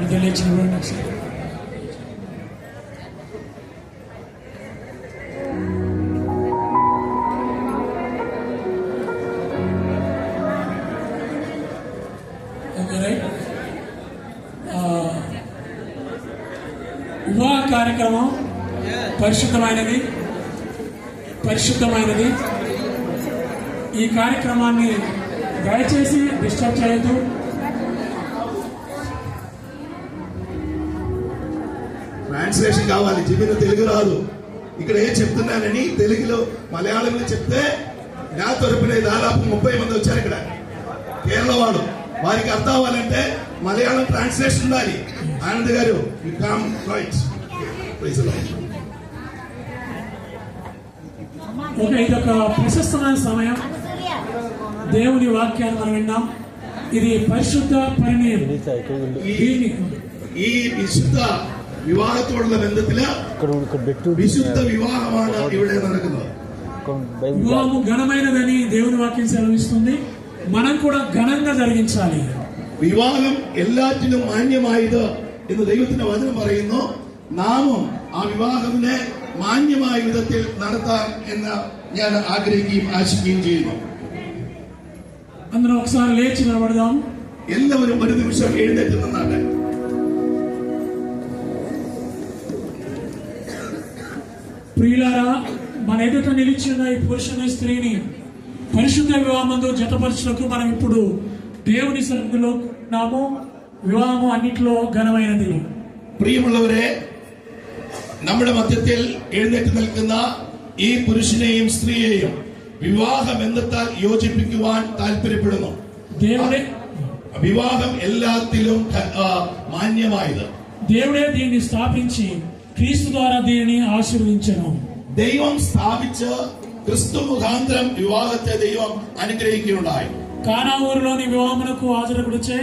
ఇంకా లేచి ఓకే వివాహ కార్యక్రమం పరిశుద్ధమైనది. పరిశుద్ధమైనది. ఈ కార్యక్రమాన్ని దయచేసి డిస్టర్బ్ చేయొద్దు. ట్రాన్స్లేషన్ కావాలి. జిబిలో తెలుగు రాదు. ఇక్కడ ఏం చెప్తున్నానని తెలుగులో మలయాళంలో చెప్తే నా తరపున దాదాపు ముప్పై మంది వచ్చారు ఇక్కడ. కేరళ వాడు వారికి అర్థం అవ్వాలంటే మలయాళం ట్రాన్స్లేషన్ ఉండాలి. ఆనంద్ గారు ఓకే ఇది ఒక ప్రశస్తమైన సమయం. దేవుని వాక్యాన్ని మనం విన్నాం. ఇది పరిశుద్ధ పరిణయం ఈ విశుద్ధ വിവാഹത്തോടുള്ള ബന്ധത്തില് ఇక్కడ ఇక్కడ పెట్టు വിശുദ്ധ വിവാഹമാണ് ഇവിടെ നടക്കുന്നത് బైబిల్ వివాహము ఘనమైనదని దేవుని వాక్యం సెలవిస్తుంది మనం కూడా ఘనంగా జరిగించాలి വിവാഹം എല്ലാറ്റിനും മാന്യമായത് എന്ന് ദൈവത്തിന്റെ വചനം പറയുന്നു നാമും ആ വിവാഹത്തിനെ മാന്യമായ വിധത്തിൽ നടത്താൻ എന്ന് ഞാൻ ആഗ്രഹിക്കുകയും ആശിക്കുകയും ചെയ്യുന്നു అందులో ఒకసారి లేచి నిలబడదాం എല്ലാവരും ഒരു നിമിഷം എഴുന്നേറ്റ് നിന്നാട്ടെ ప్రియులారా మన ఎదుట నిలిచిన ఈ పురుషుని స్త్రీని పరిశుద్ధ వివాహమందు జతపరచుటకు మనం ఇప్పుడు దేవుని సన్నిధిలో నాము వివాహము అన్నిట్లో ఘనమైనది പ്രിയമുള്ളവരെ നമ്മുടെ മധ്യത്തിൽ എഴുന്നേറ്റ് നിൽക്കുന്ന ഈ പുരുഷനെയും സ്ത്രീയെയും വിവാഹ ബന്ധത്താൽ യോജിപ്പിക്കുവാൻ താല്പര്യപ്പെടുന്നു దేవుడే വിവാഹം എല്ലാത്തിലും ആ, മാന്യമായത് దేవుడే దీన్ని స్థాపించి క్రీస్తు ద్వారా దీనిని ఆశీర్వదించను ദൈവം സ്ഥാപിച്ച് ക്രിസ്തു മുഖാന്തരം വിവാഹത്തെ ദൈവം അനുഗ്രഹിക്കുകയുണ്ടായി కానా ఊరిలోని వివాహమునకు హాజరుకుడిచే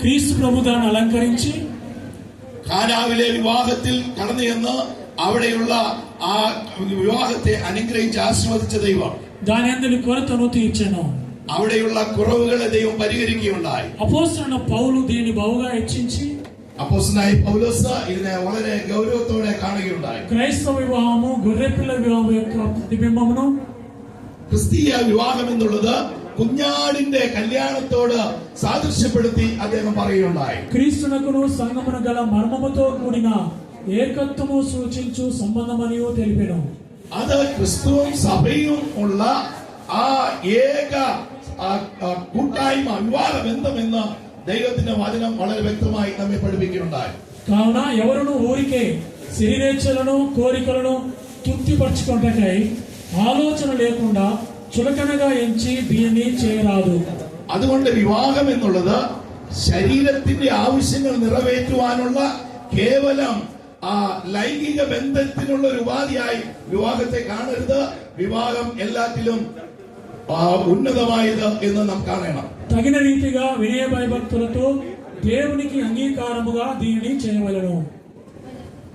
క్రీస్తు ప్రభు దాన్ని అలంకరించి ഖാനാവിലെ വിവാഹത്തിൽ കടന്നു ചെന്ന് അവിടെയുള്ള ആ വിവാഹത്തെ അനുഗ്രഹിച്ച് ആശീർവദിച്ച ദൈവം దాని అందరి కొరతను తీర్చెను അവിടെയുള്ള കുറവുകളെ ദൈവം പരിഹരിക്കുകയുണ്ടായി అపోస్తున్న పౌలు దీన్ని బహుగా హెచ్చించి അപ്പോസ്തലനായ പൗലോസ് ഇതിനെ വളരെ ഗൗരവത്തോടെ കാണുകയുണ്ടായി. ക്രൈസ്തവ വിവാഹമോ ഗുരുപ്പിള്ള വിവാഹമോ പ്രതിബിംബമോ ക്രിസ്തീയ വിവാഹം എന്നുള്ളത് കുഞ്ഞാടിന്റെ കല്യാണത്തോട് സാദൃശ്യപ്പെടുത്തി അദ്ദേഹം പറയുകയുണ്ടായി. ക്രീസ്തുനക്കുനു സംഗമന മർമ്മമതോ മർമ്മമത്തോ കൂടിന ഏകത്വമോ സൂചിച്ചു സംബന്ധമനിയോ തെളിപ്പിനു അത് ക്രിസ്തുവും സഭയും ഉള്ള ആ ഏക കൂട്ടായ്മ വിവാഹ ബന്ധമെന്ന് ദൈവത്തിന്റെ വചനം വളരെ വ്യക്തമായി നമ്മെ പഠിപ്പിക്കുന്നുണ്ടായി. കാരണം ఎవరును ఊరికే శరీరేచ్ఛలను కోరికలను తృప్తిపరచుకుంటకై ആലോചന లేకుండా చులకనగా എഞ്ചി దీన్ని చేయరాదు അതുകൊണ്ട് വിവാഹം എന്നുള്ളത് ശരീരത്തിന്റെ ആവശ്യങ്ങൾ നിറവേറ്റുവാനുള്ള കേവലം ആ ലൈംഗിക ബന്ധത്തിനുള്ള ഒരു ഉപാധിയായി വിവാഹത്തെ കാണരുത്. വിവാഹം എല്ലാത്തിലും ആ, ഉന്നതമായത് എന്ന് നാം കാണണം తగిన రీతిగా వినయ భయభక్తులతో దేవునికి అంగీకారముగా దీనిని చేయవలను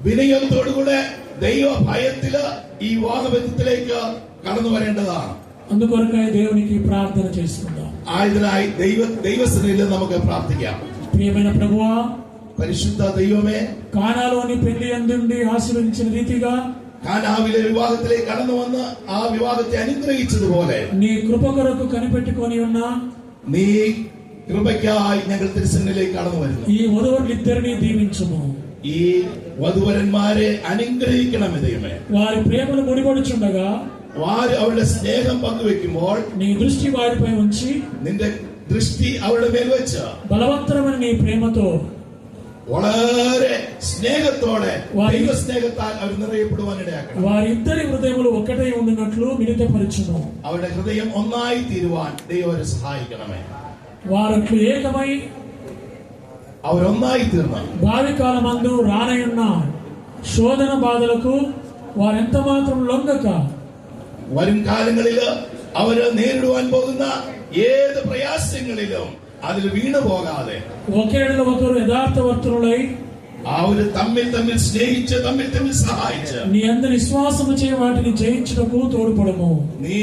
വിനയത്തോടുകൂടെ ദൈവ ഭയത്തില് ഈ വിവാഹ ബന്ധത്തിലേക്ക് കടന്നു വരേണ്ടതാണ് అందుకొరకై దేవునికి ప్రార్థన చేసుకుందాం ആയതിനായി ദൈവ ദൈവസ്ഥയിൽ നമുക്ക് പ്രാർത്ഥിക്കാം ప్రియమైన ప్రభువా പരിശുദ്ധ ദൈവമേ కానాలోని పెళ్లి అందుండి ఆశీర్వదించిన రీతిగా കാനാവിലെ വിവാഹത്തിലേക്ക് കടന്നു വന്ന് ആ വിവാഹത്തെ അനുഗ്രഹിച്ചതുപോലെ నీ కృప కొరకు కనిపెట్టుకొని ఉన్న നീ കൃപയ്ക്കായി ഞങ്ങൾ തിരുസന്നിലേക്ക് കടന്നു വരുന്നു ఈ వధువులిద్దరిని దీవించుము ഈ വധുവരന്മാരെ അനുഗ്രഹിക്കണമേ ദൈവമേ వారి ప్రేమను ముడిపడుచుండగా വാര് അവരുടെ സ്നേഹം പങ്കുവെക്കുമ്പോൾ నీ దృష్టి వారిపై ఉంచి നിന്റെ ദൃഷ്ടി അവരുടെ മേൽ വെച്ച് బలవత్తరమైన నీ ప్రేమతో വളരെ സ്നേഹത്തോടെ വാ- ദൈവ സ്നേഹത്താൽ അവർ നിറയപ്പെടുവാൻ ഇടയാക്കണം వారిద్దరి హృదయములు ఒక్కటై ఉండినట్లు మిలితపరచును അവരുടെ ഹൃദയം ഒന്നായി തീരുവാൻ ദൈവം അവരെ സഹായിക്കണമേ వారట్లు ఏకమై അവരൊന്നായി തീർന്ന് భావి కాలమందు రానయున్న శోధన బాధలకు వారెంత మాత్రం లొంగక വരും കാലങ്ങളില് അവര് നേരിടുവാൻ പോകുന്ന ഏത് പ്രയാസങ്ങളിലും അതിൽ വീണു പോകാതെ ഒക്കെയുള്ള ഒരു യഥാർത്ഥ വർത്തകളെ അവർ തമ്മിൽ തമ്മിൽ സ്നേഹിച്ച് തമ്മിൽ തമ്മിൽ സഹായിച്ച്. നീ എന്ത് വിശ്വാസം ചെയ്യും വാട്ടിന് ജയിച്ചിടക്കൂ തോടുപെടുമോ നീ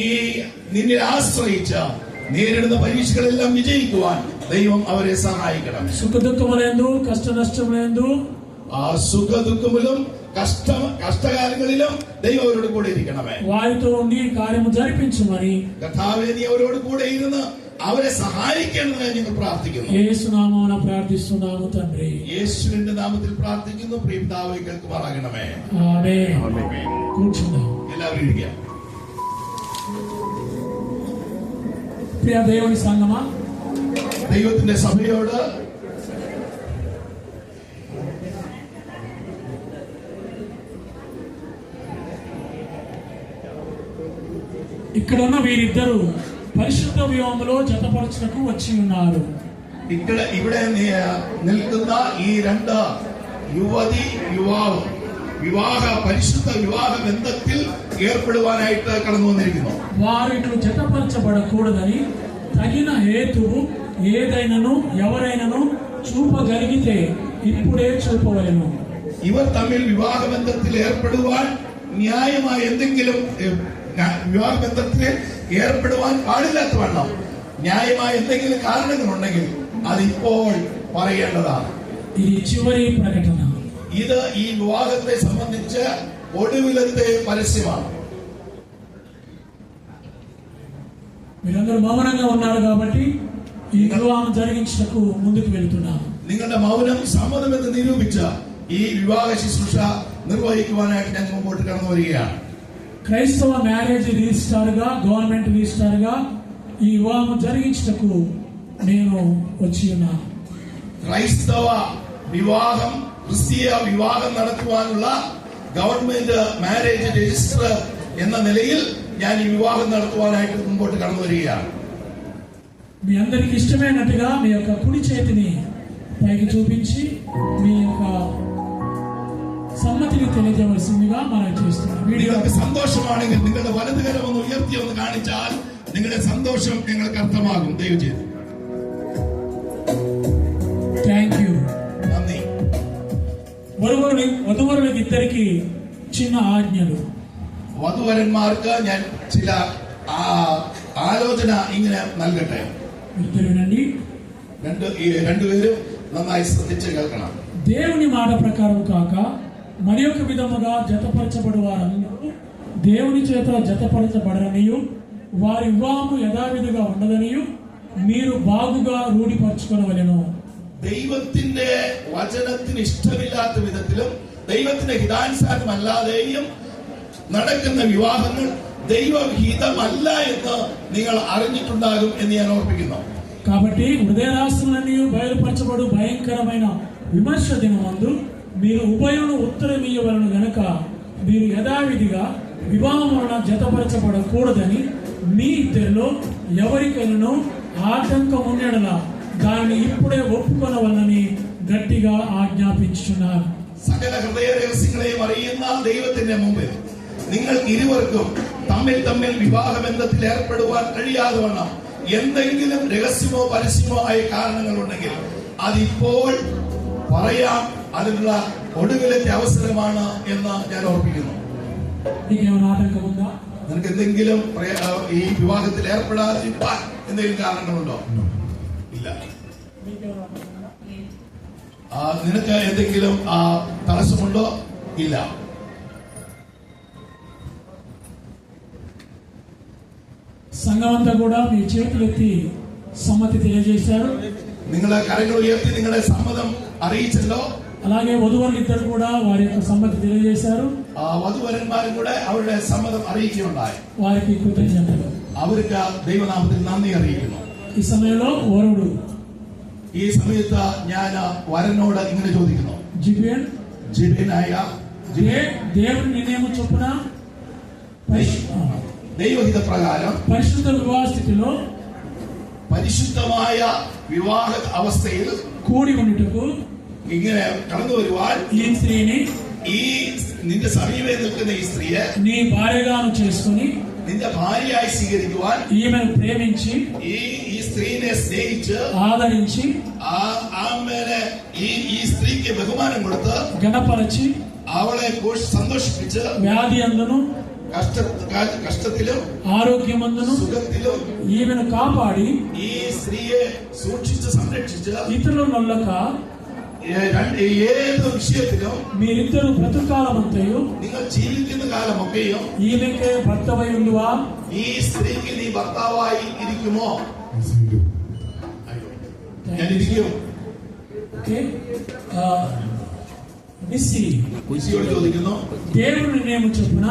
നിന്നെ ആശ്രയിച്ച നേരിടുന്ന പരീക്ഷകളെല്ലാം വിജയിക്കുവാൻ ദൈവം അവരെ സഹായിക്കണം. സുഖദുഃഖമലയെന്തോ കഷ്ടനഷ്ടമലയെന്തോ ആ സുഖദുഃഖമിലും കഷ്ട കഷ്ടകാലങ്ങളിലും ദൈവം അവരോട് കൂടെ ഇരിക്കണമേ. വായുത്തോണ്ടി കാര്യം ധരിപ്പിച്ചു മണി കഥാവേദി അവരോട് കൂടെ ഇരുന്ന് അവരെ സഹായിക്കണമെന്ന് ഞങ്ങൾ പ്രാർത്ഥിക്കുന്നു ఏసునామమున ప్రార్థిస్తున్నాము తండ్రి യേശുവിന്റെ നാമത്തിൽ പ്രാർത്ഥിക്കുന്നു പ്രിയപിതാവെ കേൾക്കുമാറാകണമേ ఆమె కూర్చుందాం എല്ലാവരും ഇരിക്കാം ప్రియ దేవుని సంగమా ദൈവത്തിന്റെ സഭയോട് ఇక్కడ ఉన్న వీరిద్దరు పరిశుద్ధ వ్యోమలో జతపరచుటకు వచ్చి ఉన్నారు ఇక్కడ ഇവിടെ നി- നിൽക്കുന്ന ഈ രണ്ട് യുവതി യുവാവും വിവാഹ പരിശുദ്ധ വിവാഹ ബന്ധത്തിൽ ഏർപ്പെടുവാനായിട്ട് കടന്നു വന്നിരിക്കുന്നു వారు ఇట్లు జతపరచబడకూడదని తగిన హేతువు ఏదైనను ఎవరైనను చూపగలిగితే ఇప్పుడే చూపవలెను ഇവർ തമ്മിൽ വിവാഹ ബന്ധത്തിൽ ഏർപ്പെടുവാൻ ന്യായമായ എന്തെങ്കിലും ഏഹ്, ന്യാ- വിവാഹ ബന്ധത്തിൽ ഏർപ്പെടുവാൻ പാടില്ലാത്ത വണ്ണം ന്യായമായ എന്തെങ്കിലും കാരണങ്ങളുണ്ടെങ്കിൽ അതിപ്പോൾ പറയേണ്ടതാണ് ఇది చివరి ప్రకటన ഇത് ഈ വിവാഹത്തെ സംബന്ധിച്ച് ഒടുവിലത്തെ പരസ്യമാണ് మీరందరూ మౌనంగా ఉన్నారు కాబట్టి ఈ వివాహం జరిగించటకు ముందుకు వెళ్తున్నాను നിങ്ങളുടെ മൗനം സമ്മതമെന്ന് നിരൂപിച്ച ഈ വിവാഹ ശുശ്രൂഷ നിർവഹിക്കുവാനായിട്ട് ഞങ്ങൾ മുമ്പോട്ട് കടന്നു വരികയാണ് క్రైస్తవ మ్యారేజ్ రిజిస్టార్ గా గవర్నమెంట్ రిజిస్టార్ గా ఈ వివాహం జరిగించటకు నేను వచ్చి ఉన్నాను ക്രൈസ്തവ വിവാഹം ക്രിസ്തീയ വിവാഹം നടത്തുവാനുള്ള ഗവൺമെന്റ് മാരേജ് രജിസ്റ്റർ എന്ന നിലയിൽ ഞാൻ ഈ വിവാഹം നടത്തുവാനായിട്ട് മുമ്പോട്ട് കടന്നു വരികയാണ് మీ అందరికి ఇష్టమైనట్టుగా మీ యొక్క కుడి చేతిని పైకి చూపించి మీ యొక్క సమ్మతిని తెలియజేయవలసిందిగా మనం చేస్తున్నాం వీడియో നിങ്ങൾക്ക് സന്തോഷമാണെങ്കിൽ നിങ്ങളുടെ വലതുകരം ഒന്ന് ഉയർത്തി ഒന്ന് കാണിച്ചാൽ നിങ്ങളുടെ സന്തോഷം ഞങ്ങൾക്ക് അർത്ഥമാകും ദയവ് ചെയ്ത് థ్యాంక్ యూ നന്ദി వధువరులు వధువరులకు ఇద్దరికి చిన్న ఆజ్ఞలు വധുവരന്മാർക്ക് ഞാൻ ചില ആ, ആലോചന ഇങ്ങനെ നൽകട്ടെ ఇద్దరు వినండి രണ്ട് ഈ രണ്ടുപേരും നന്നായി ശ്രദ്ധിച്ച് കേൾക്കണം దేవుని మాట ప్రకారం కాక మరి ఒక విధముగా జతపరచబడు వారందరూ దేవుని చేత జతపరచబడరనియు వారి వివాహము యథావిధిగా ఉండదనియు మీరు బాగుగా రూఢిపరచుకొనవలెను ദൈവത്തിന്റെ വചനത്തിന് ഇഷ്ടമില്ലാത്ത വിധത്തിലും ദൈവത്തിന്റെ ഹിതാനുസാരമല്ലാതെയും നടക്കുന്ന വിവാഹങ്ങൾ ദൈവഹിതമല്ല എന്ന് നിങ്ങൾ അറിഞ്ഞിട്ടുണ്ടാകും എന്ന് ഞാൻ ഓർപ്പിക്കുന്നു కాబట్టి హృదయరాశులన్నీ బయలుపరచబడు భయంకరమైన విమర్శ దినమందు మీరు ఉభయులను ఉత్తరమీయవలను గనక మీరు యథావిధిగా వివాహం వలన జతపరచబడకూడదని మీ ఇద్దరిలో ఎవరికైనాను ఆటంకం ఉండేలా దానిని ఇప్పుడే ఒప్పుకొనవలనని గట్టిగా ఆజ్ఞాపించుచున్నారు സകല ഹൃദയ രഹസ്യങ്ങളെയും അറിയുന്ന ദൈവത്തിന്റെ മുമ്പിൽ നിങ്ങൾ ഇരുവർക്കും തമ്മിൽ തമ്മിൽ വിവാഹബന്ധത്തിൽ ഏർപ്പെടുവാൻ കഴിയാതെ വണ്ണം എന്തെങ്കിലും രഹസ്യമോ പരസ്യമോ ആയ കാരണങ്ങൾ ഉണ്ടെങ്കിൽ അതിപ്പോൾ പറയാം അതിനുള്ള ഒടുവിലത്തെ അവസരമാണ് എന്ന് ഞാൻ ഓർപ്പിക്കുന്നു నీకేమైనా ఆటంకం ఉందా നിനക്ക് എന്തെങ്കിലും പ്രയ- ആ, ഈ വിവാഹത്തിൽ ഏർപ്പെടാതിരിക്കാൻ എന്തെങ്കിലും കാരണങ്ങളുണ്ടോ ഇല്ല ആ, നിനക്ക് എന്തെങ്കിലും ആ, തടസ്സമുണ്ടോ ഇല്ല సంఘమంతా కూడా మీ చేతులెత్తి సమ్మతి తెలియజేశారు നിങ്ങളെ കരങ്ങൾ ഉയർത്തി നിങ്ങളുടെ സമ്മതം അറിയിച്ചല്ലോ అలాగే వధువరులు ఇద్దరు కూడా వారి యొక్క సమ్మతి తెలియజేశారు ആ, വധുവരന്മാരും കൂടെ അവരുടെ സമ്മതം അറിയിക്കുകയുണ്ടായി వారికి కృతజ్ఞతలు അവർക്ക് ദൈവനാമത്തിൽ നന്ദി അറിയിക്കുന്നു ఈ సమయంలో వరుడు ഈ സമയത്ത് ഞാൻ വരനോട് ഇങ്ങനെ ചോദിക്കുന്നു జిబియన్ ജിബിനായ దే- దేవుని నిర్ణయం చొప్పున పరిశు- ఆ, ദൈവഹിത പ്രകാരം పరిశుద్ధ వివాహ స్థితిలో പരിശുദ്ധമായ വിവാഹ അവസ്ഥയിൽ కూడి ఉండుటకు ഇങ്ങനെ കടന്നു വരുവാൻ ఈ స్త్రీని ഈ നിന്റെ സമീപേ നിൽക്കുന്ന ഈ സ്ത്രീയെ నీ భార్యగాను చేసుకుని നിന്റെ ഭാര്യയായി സ്വീകരിക്കുവാൻ ఈమెను ప్రేమించి ഈ ഈ സ്ത്രീനെ സ്നേഹിച്ച് ఆదరించి ആ ആമേനെ ഈ ഈ സ്ത്രീക്ക് ബഹുമാനം കൊടുത്ത് గణపరచి അവളെ ഘോഷ- സന്തോഷിപ്പിച്ച് వ్యాధి అందును കഷ്ട കഷ്ടത്തിലും ఆరోగ్యమందును സുഖത്തിലും ఈమెను కాపాడి ഈ സ്ത്രീയെ സൂക്ഷിച്ച് സംരക്ഷിച്ച് ఇతరుల నొల్లక ഏ- രണ്ട് ഏത് വിഷയത്തിലും మీరిద్దరు బ్రతుకాలమంతయు നിങ്ങൾ ജീവിക്കുന്ന കാലമൊക്കെയും ఈమెకే భర్తవై ఉండువా ഈ സ്ത്രീക്ക് നീ ഭർത്താവായി ഇരിക്കുമോ ഞാൻ ഇരിക്കും ఓకే ఆ, నిస్సి കുശിയോട് ചോദിക്കുന്നു దేవుని నిర్ణయం చొప్పున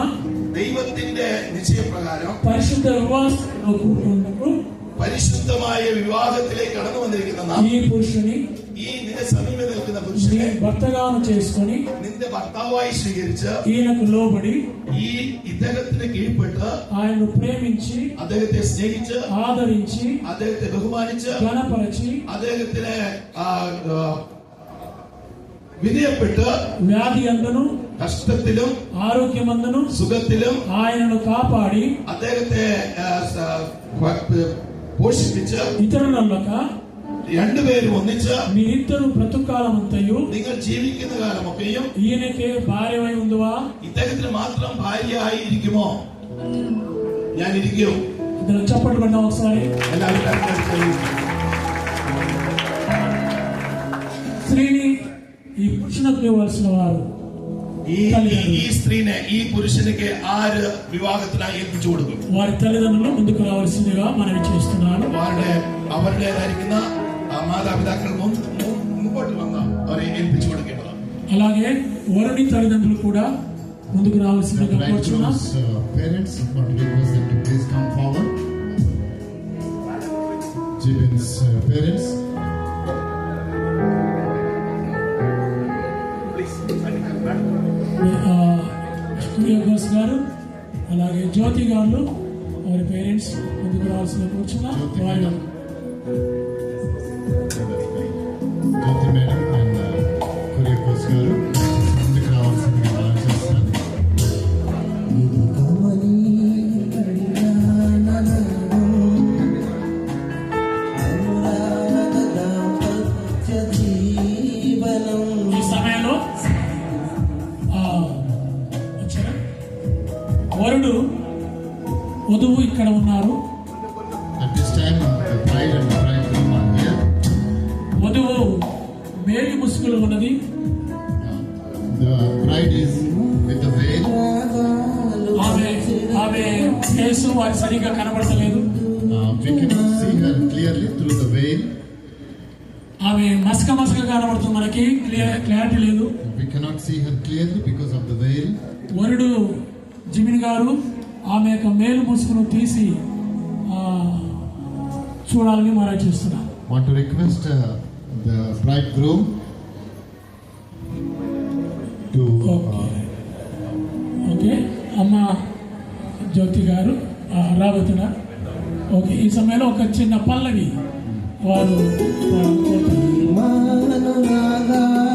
ദൈവത്തിന്റെ നിശ്ചയപ്രകാരം పరిశుద్ధ వివాసంలో కూడుకున్నప్పుడు പരിശുദ്ധമായ വിവാഹത്തിലേക്ക് കടന്നു വന്നിരിക്കുന്ന നാം ఈ పురుషుని ഈ നിന്റെ സമീപം നിൽക്കുന്ന నీ പുരുഷനെ భర్తగాను చేసుకొని നിന്റെ ഭർത്താവായി സ്വീകരിച്ച് ఈయనకు లోబడి ഈ ഇദ്ദേഹത്തിന് കീഴ്പ്പെട്ട് ఆయన్ను ప్రేమించి അദ്ദേഹത്തെ സ്നേഹിച്ച് ఆదరించి അദ്ദേഹത്തെ ബഹുമാനിച്ച് ఘనపరచి അദ്ദേഹത്തിന് ആ, ആ, വിനയപ്പെട്ട് వ్యాధి అందును കഷ്ടത്തിലും ఆరోగ్యమందును സുഖത്തിലും ఆయనను కాపాడి അദ്ദേഹത്തെ ആ, സ- പ- പോഷിപ്പിച്ച് ఇతరులక രണ്ടുപേരും ഒന്നിച്ച് మీరిద్దరు బ్రతుకాలమంతయు നിങ്ങൾ ജീവിക്കുന്ന കാലമൊക്കെയും ఈయనకే భార్యమై ఉందివా ഇദ്ദേഹത്തിന് മാത്രം ഭാര്യയായി ഇരിക്കുമോ ഞാൻ ഇരിക്കും ఇద్దరు చప్పట్లు పడ్డాం ఒకసారి എല്ലാവരും കരങ്ങളടിച്ച് స్త్రీని ఈ పురుషునకు ఇవ్వాల్సిన వారు ഈ ഈ- ഈ സ്ത്രീനെ ഈ പുരുഷനിക്ക് ആര് വിവാഹത്തിനായി ഏൽപ്പിച്ചു കൊടുക്കും వారి తల్లిదండ్రులు ముందుకు రావాల్సిందిగా మనవి చేస్తున్నాను അവരുടെ അവരുടേതായിരിക്കുന്ന అలాగే వరుణి తల్లిదండ్రులు కూడా ముందుకు రావాల్సిన uh, గారు అలాగే జ్యోతి గారు వారి పేరెంట్స్ ముందుకు రావాల్సిన కూర్చున్నారు bride is with the veil. ఆమె ఆమె ఫేసు వారి సరిగ్గా కనబడతలేదు Uh, We cannot see her clearly through the veil. ఆమె మసక మసక కనబడుతుంది మనకి క్లియర్ క్లారిటీ లేదు We cannot see her clearly because of the veil. వరుడు జిమిన్ గారు ఆమె యొక్క మేలు ముసుగును తీసి చూడాలని మనం చేస్తున్నాం Want to request uh, the bridegroom జ్యోతి గారు ఆ, ఓకే ఈ సమయంలో ఒక చిన్న పల్లవి వారు వారు కోరుతున్నారు.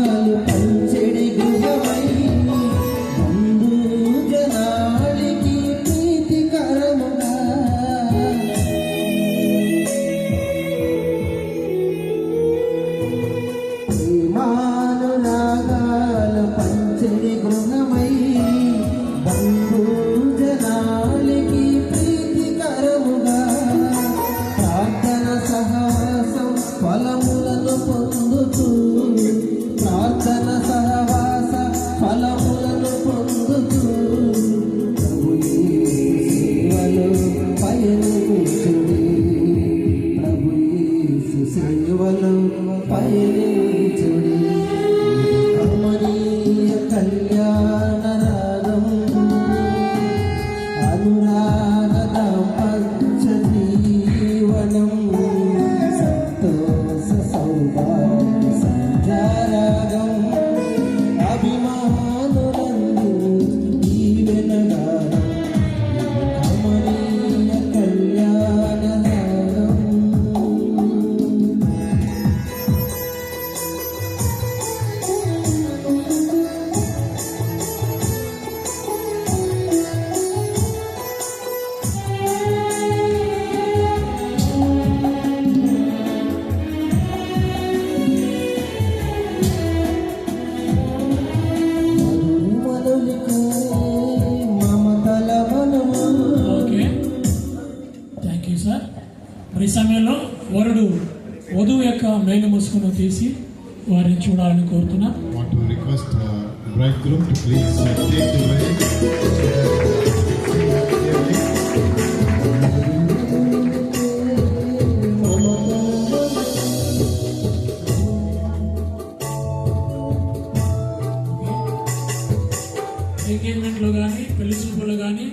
ఎంగేజ్మెంట్లో కానీ పెళ్లి చూపులు కానీ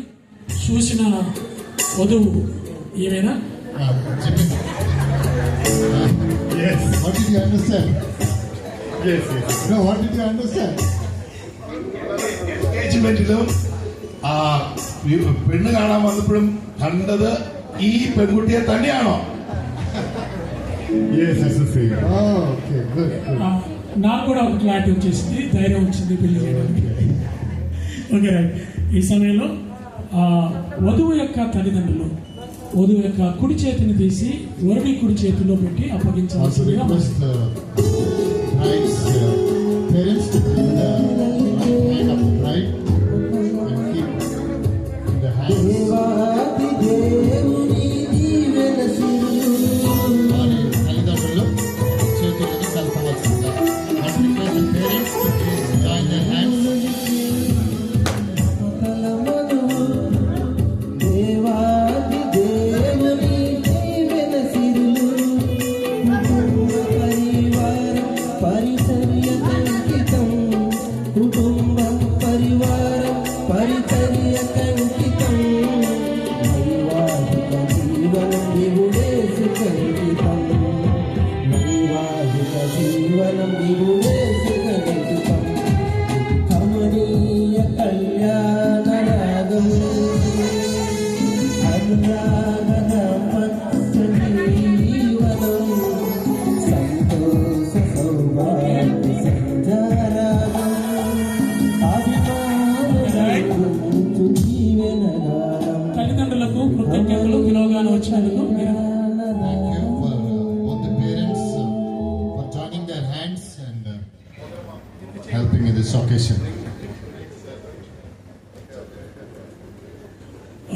చూసిన వధువు ఏమైనా Uh, Jimmy. Uh, yes. What did you understand? Yes, yes. No, what did you understand? എൻഗേജ്മെന്റിലും ആ ഈ പെണ്ണ് കാണാൻ വന്നപ്പോഴും കണ്ടത് ഈ പെൺകുട്ടിയെ തന്നെയാണോ Yes, that's the same. Oh, okay, good, good. ఆ, నాకు కూడా ఒక క్లారిటీ వచ్చేసింది ధైర్యం వచ్చింది పెళ్లి చేయడానికి ఓకే రైట్. ఈ సమయంలో ఆ, వధువు యొక్క తల్లిదండ్రులు వధువు యొక్క కుడి చేతిని తీసి వరుడి కుడి చేతిలో పెట్టి అప్పగించవలసిందిగా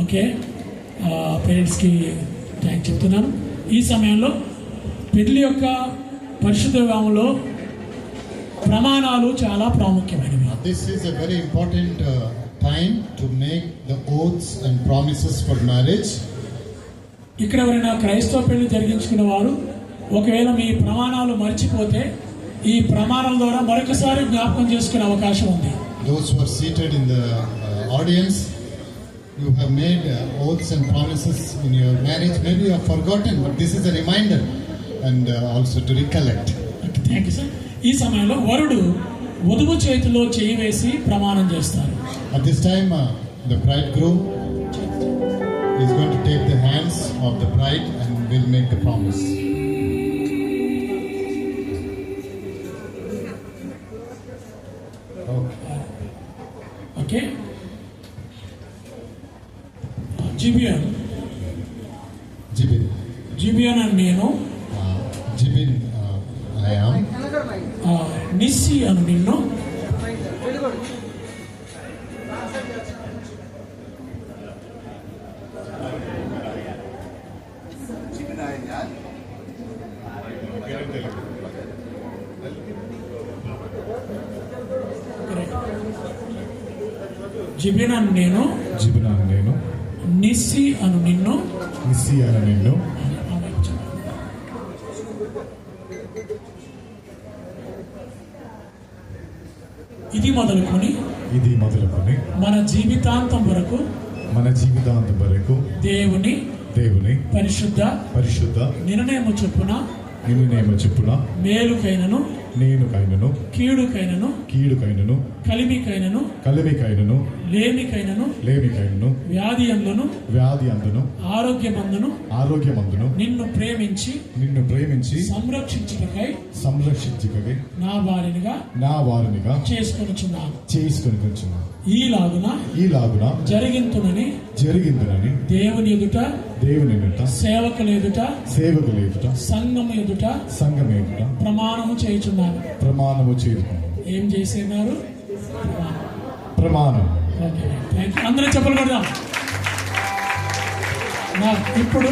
ఓకే. పేరెంట్స్కి థ్యాంక్ చెప్తున్నాను. ఈ సమయంలో పెళ్ళి యొక్క పరిశుద్ధ వివాహంలో ప్రమాణాలు చాలా ప్రాముఖ్యమైనవి. This is a very important uh, time to make the oaths and promises for marriage. ఇక్కడ ఎవరైనా క్రైస్తవ పెళ్ళి జరిగించుకున్న వారు ఒకవేళ మీ ప్రమాణాలు మర్చిపోతే ఈ ప్రమాణాల ద్వారా మరొకసారి జ్ఞాపకం చేసుకునే అవకాశం ఉంది. Are seated in the uh, audience, you have made uh, oaths and promises in your marriage. Maybe you have forgotten, but this is a reminder and uh, also to recollect. Thank you sir ఈ సమయంలో వరుడు వధువు చేతిలో చేయి వేసి ప్రమాణం చేస్తారు At this time, uh, the bridegroom is going to take the hands of the bride and will make the promise. Jibin అని నేను. జీవనాన్ని నేను. నిస్సి అను నిన్ను. మిస్సి అని నిన్ను. ఇది మొదలుకొని ఇది మొదలుకొని మన జీవితాంతం వరకు మన జీవితాంతం వరకు దేవుని దేవుని పరిశుద్ధ పరిశుద్ధ నిర్ణయము చొప్పున నిర్ణయం చెప్పున మేలుకైనను నేను కైనను కీడుకైనను కీడుకైనను కలిమికైనను కలిమికైనను లేమికైనను లేమికైనను వ్యాధి అందును వ్యాధి అందును ఆరోగ్యమందును ఆరోగ్యమందును నిన్ను ప్రేమించి నిన్ను ప్రేమించి సంరక్షించుటకై సంరక్షించగలి నా వారినిగా నా వారినిగా చేసుకొనుచున్నాను. చేసుకొని కొంచున్నాను ఈలాగున ఈలాగున జరిగింతునని జరిగిందనని దేవుని ఎదుట దేవుని ఎదుట సేవకుల ఎదుట సేవకుల ఎదుట సంఘము ఎదుట సంఘం ఎదుట ప్రమాణము చేయుచున్నాను. ప్రమాణము చేరుకున్నాను ఏం చేసేనారు ప్రమాణం. అందరూ చెప్పలు కొడదాం. నా ఇప్పుడు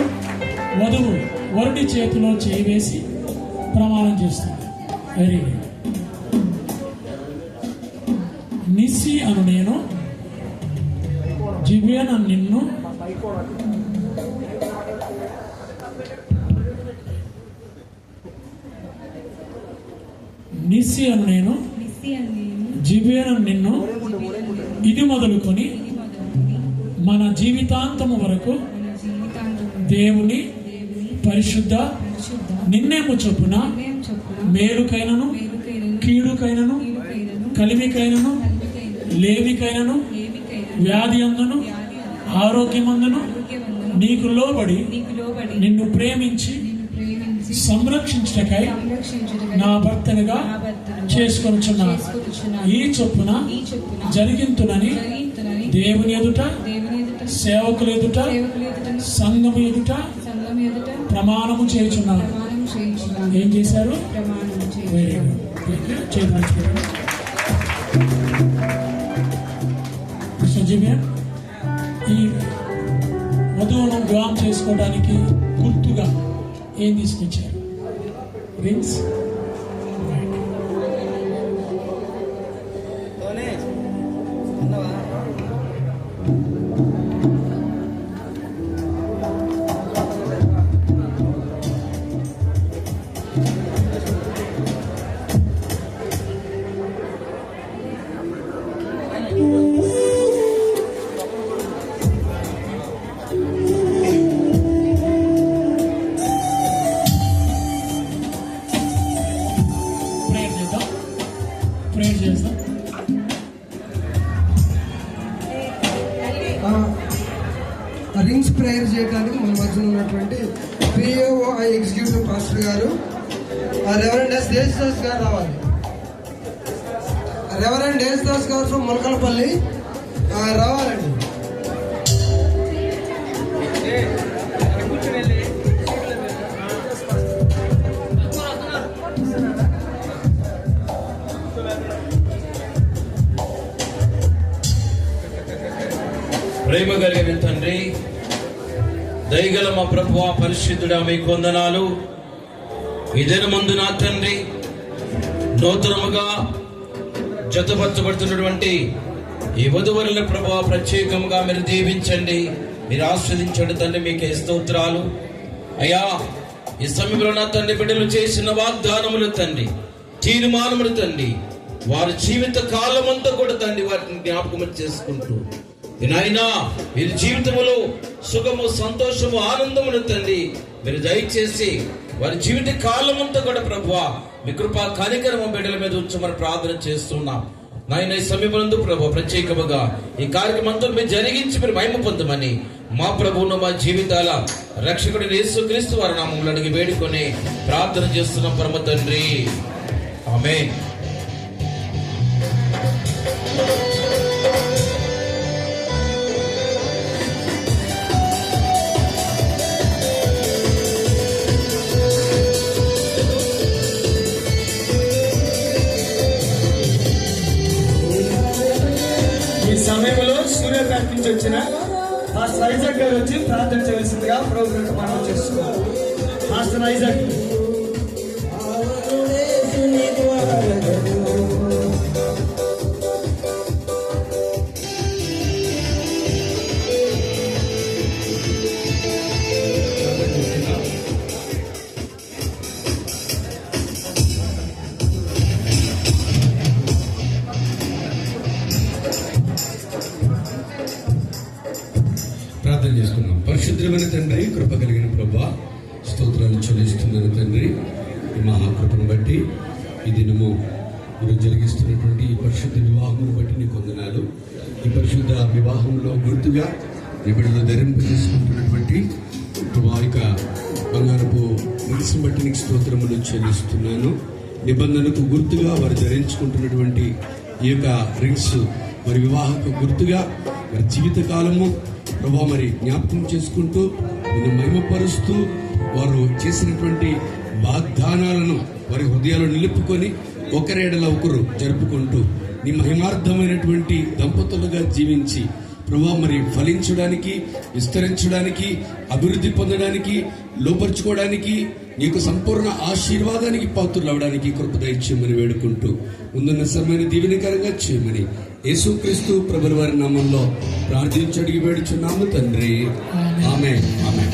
వధువు వరుడి చేతిలో చేయి వేసి ప్రమాణం చేస్తుంది. వెరీ గుడ్ నిస్సి అను నేను జిబియన్ అను నిన్ను అను నేను. జిబియన్ అను నిన్ను. ఇది మొదలుకొని మన జీవితాంతము వరకు దేవుని పరిశుద్ధ నిన్నేము చొప్పున మేలుకైనను కీడుకైనను కలిమికైనను లేమికైనను వ్యాధి అందును ఆరోగ్యమందును నీకు లోబడి నిన్ను ప్రేమించి సంరక్షించటకై నా భర్తనుగా చేసుకొనుచున్నాను. ఈ చొప్పున జరిగింతునని దేవుని ఎదుట సేవకుల ఎదుట సంఘము ఎదుట ప్రమాణము చేయుచున్నాను. ఏం చేశారు? ఈ వధువును వివాహం చేసుకోవడానికి em Brinde-se. పరిశుద్ధుడా మీకు వందనాలు ఇదే ముందు నా తండ్రి. నూతనముగా జతపరచబడుతున్నటువంటి ఈ వధువరుల ప్రభావ ప్రత్యేకంగా మీరు దీవించండి. మీరు ఆస్వాదించండి తండ్రి మీకే స్తోత్రాలు. అయ్యా ఈ సమయంలో నా తండ్రి బిడ్డలు చేసిన వాగ్దానములు తండ్రి తీర్మానములు తండ్రి వారి జీవిత కాలమంతా కూడా తండ్రి వాటిని జ్ఞాపకం చేసుకుంటూ నాయనా మీరు జీవితంలో సుఖము సంతోషము ఆనందమును తండ్రి. మీరు దయచేసి వారి జీవిత కాలమంతా కూడా ప్రభువా మీ కృపా కార్యక్రమం బిడ్డల మీద ఉంచమని ప్రార్థన చేస్తున్నాం. నాయన ఈ సమీపందు ప్రభు ప్రత్యేకముగా ఈ కార్యక్రమం అంతా మీరు జరిగించి మీరు మహిమ పొందమని మా ప్రభువును మా జీవితాల రక్షకుడు యేసుక్రీస్తు వారి నామంలో అడిగి వేడుకొని ప్రార్థన చేస్తున్నాం పరమ తండ్రి. ఆమె ప్రోగ్రెస్ మనం చేసుకోవాలి. Master Isaac. ఈ మహాకృపను బట్టి ఈ దినము మీరు జరిగిస్తున్నటువంటి ఈ పరిశుద్ధ వివాహమును బట్టి నీకు వందనాలు. ఈ పరిశుద్ధ వివాహంలో గుర్తుగా ఈ బిడ్డలు ధరింపు చేసుకుంటున్నటువంటి ప్రభా యొక్క బంగారపు మనసును బట్టి నీకు స్తోత్రములు చెల్లిస్తున్నాను. నిబంధనకు గుర్తుగా వారు ధరించుకుంటున్నటువంటి ఈ యొక్క రింగ్స్ మరి వివాహకు గుర్తుగా మరి జీవితకాలము ప్రభా మరి జ్ఞాపకం చేసుకుంటూ నిన్ను మహిమపరుస్తూ వారు చేసినటువంటి వాగ్దానాలను వారి హృదయాలు నిలుపుకొని ఒకరేడల ఒకరు జరుపుకుంటూ నీ మహిమార్థమైనటువంటి దంపతులుగా జీవించి ప్రభా మరి ఫలించడానికి విస్తరించడానికి అభివృద్ధి పొందడానికి లోపరుచుకోవడానికి నీకు సంపూర్ణ ఆశీర్వాదానికి పాత్రలు అవడానికి కృప దయచేయమని వేడుకుంటూ ముందున్న సమయాన్ని దీవెనకరంగా చేయమని యేసుక్రీస్తు ప్రభుల వారి నామంలో ప్రార్థించడిగి వేడుచున్నాము తండ్రి. ఆమె ఆమె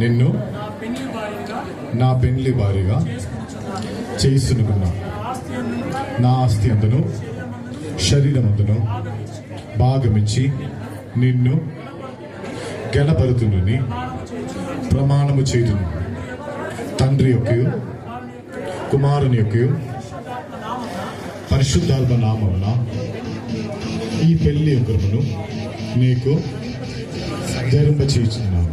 నిన్ను నా పెండ్లి భారీగా చేసునుకున్నా నా ఆస్తి అందును శరీరమందును భాగమిచ్చి నిన్ను గెలపరుతునని ప్రమాణము చేయుదును. తండ్రి యొక్క కుమారుని యొక్క పరిశుద్ధాత్మ నామమున ఈ పెళ్ళి ఒకరును నీకు ధరింపచేయుచున్నాను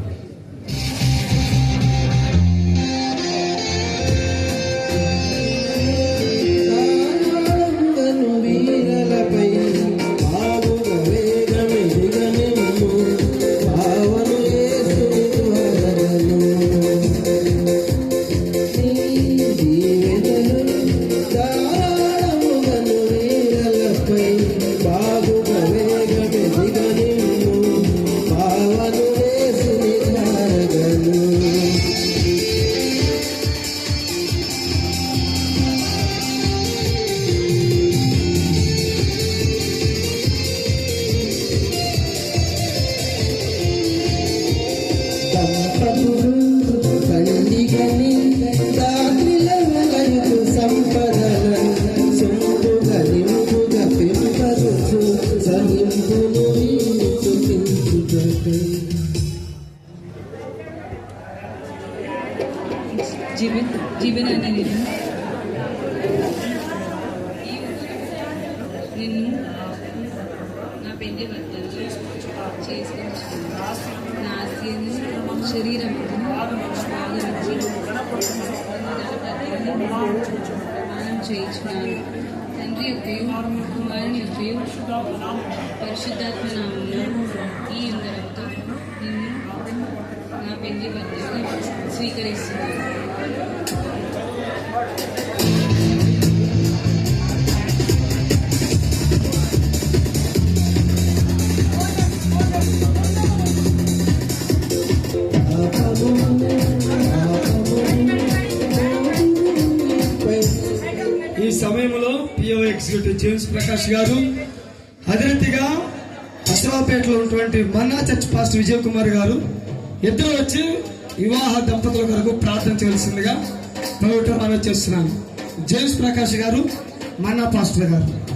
పరిశుద్ధాత్మ నామంలో ఈ ఇందరంతో నిన్ను నా పెళ్ళి భర్తగా స్వీకరిస్తున్నాను ఎగ్జిక్యూటివ్ జేమ్స్ ప్రకాష్ గారు. అధిరతిగా అసలాపేటలో ఉన్నటువంటి manna church pastor Vijay Kumar గారు. ఇద్దరు వచ్చి వివాహ దంపతుల కొరకు ప్రార్థన చేయవలసిందిగా ప్రభుత్వం మనం చేస్తున్నాను. జేమ్స్ ప్రకాష్ గారు మన్నా పాస్టర్ గారు.